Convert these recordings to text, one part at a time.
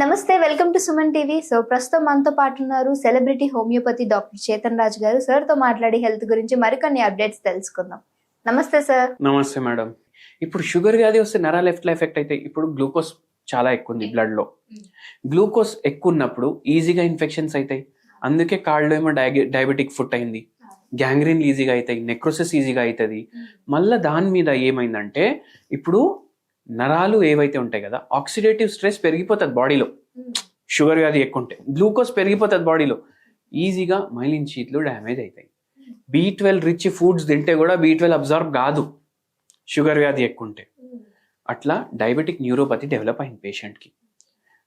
నమస్తే welcome to Suman TV. So ప్రస్తుతం మనతో పాటు ఉన్నారు celebrity homeopathy doctor Chetan Raj గారు. సార్తో మాట్లాడి హెల్త్ గురించి మరికొన్ని అప్డేట్స్ తెలుసుకుందాం. నమస్తే సార్. నమస్తే మేడం. ఇప్పుడు షుగర్ వ్యాధి వస్తే నరాలు ఎట్లా ఎఫెక్ట్ అయితే ఇప్పుడు గ్లూకోజ్ చాలా ఎక్కువ ఉంది బ్లడ్లో గ్లూకోజ్ ఎక్కువ ఉన్నప్పుడు ఈజీగా ఇన్ఫెక్షన్స్ అవుతాయి అందుకే కాళ్ళు ఏమో డయాబెటిక్ ఫుట్ అయింది. గ్యాంగ్రీన్ ఈజీగా అవుతాయి నెక్రోసిస్ ఈజీగా అవుతుంది మళ్ళీ దాని మీద ఏమైందంటే ఇప్పుడు నరాలు ఏవైతే ఉంటాయి కదా ఆక్సిడేటివ్ స్ట్రెస్ పెరిగిపోతుంది బాడీలో షుగర్ వ్యాధి ఎక్కువ ఉంటే గ్లూకోజ్ పెరిగిపోతుంది బాడీలో ఈజీగా మైలిన్ షీట్లు డ్యామేజ్ అవుతాయి బీ ట్వెల్వ్ రిచ్ ఫుడ్స్ తింటే కూడా బీ ట్వెల్వ్ అబ్జర్వ్ కాదు. షుగర్ వ్యాధి ఎక్కువ ఉంటే. అట్లా డయాబెటిక్ న్యూరోపతి డెవలప్ అయింది పేషెంట్కి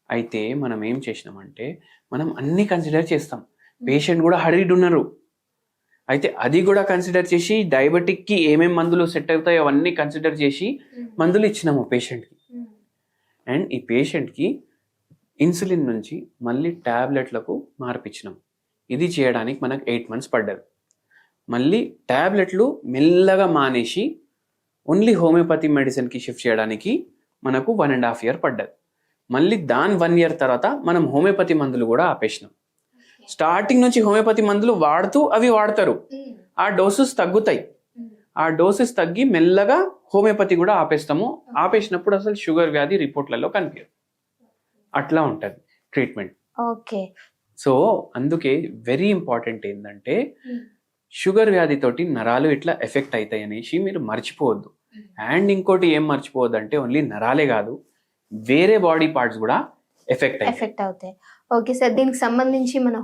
అయితే మనం ఏం చేసినామంటే మనం అన్ని కన్సిడర్ చేస్తాం. పేషెంట్ కూడా హడీడ్ ఉన్నారు అయితే అది కూడా కన్సిడర్ చేసి డయాబెటిక్కి ఏమేం మందులు సెట్ అవుతాయో అవన్నీ కన్సిడర్ చేసి మందులు ఇచ్చినాము పేషెంట్కి అండ్ ఈ పేషెంట్కి ఇన్సులిన్ నుంచి మళ్ళీ ట్యాబ్లెట్లకు మార్పిచ్చినాం. ఇది చేయడానికి మనకు ఎయిట్ మంత్స్ పడ్డది. మళ్ళీ ట్యాబ్లెట్లు మెల్లగా మానేసి ఓన్లీ హోమియోపతి మెడిసిన్కి షిఫ్ట్ చేయడానికి మనకు వన్ అండ్ హాఫ్ ఇయర్ పడ్డది. మళ్ళీ దాని వన్ ఇయర్ తర్వాత మనం హోమియోపతి మందులు కూడా ఆపేసినాం. స్టార్టింగ్ నుంచి హోమియోపతి మందులు వాడుతూ అవి వాడతారు. ఆ డోసెస్ తగ్గుతాయి. ఆ డోసెస్ తగ్గి మెల్లగా హోమియోపతి కూడా ఆపేస్తాము. ఆపేసినప్పుడు అసలు షుగర్ వ్యాధి రిపోర్ట్లలో కనిపించదు. అట్లా ఉంటుంది ట్రీట్మెంట్. ఓకే. సో అందుకే వెరీ ఇంపార్టెంట్ ఏంటంటే షుగర్ వ్యాధితోటి నరాలు ఇట్లా ఎఫెక్ట్ అవుతాయి అనేసి మీరు మర్చిపోవద్దు. అండ్ ఇంకోటి ఏం మర్చిపోవద్దు అంటే ఓన్లీ నరాలే కాదు వేరే బాడీ పార్ట్స్ కూడా ఎఫెక్ట్ అవుతాయి ఎఫెక్ట్ అవుతాయి. ఓకే సార్ దీనికి సంబంధించి మన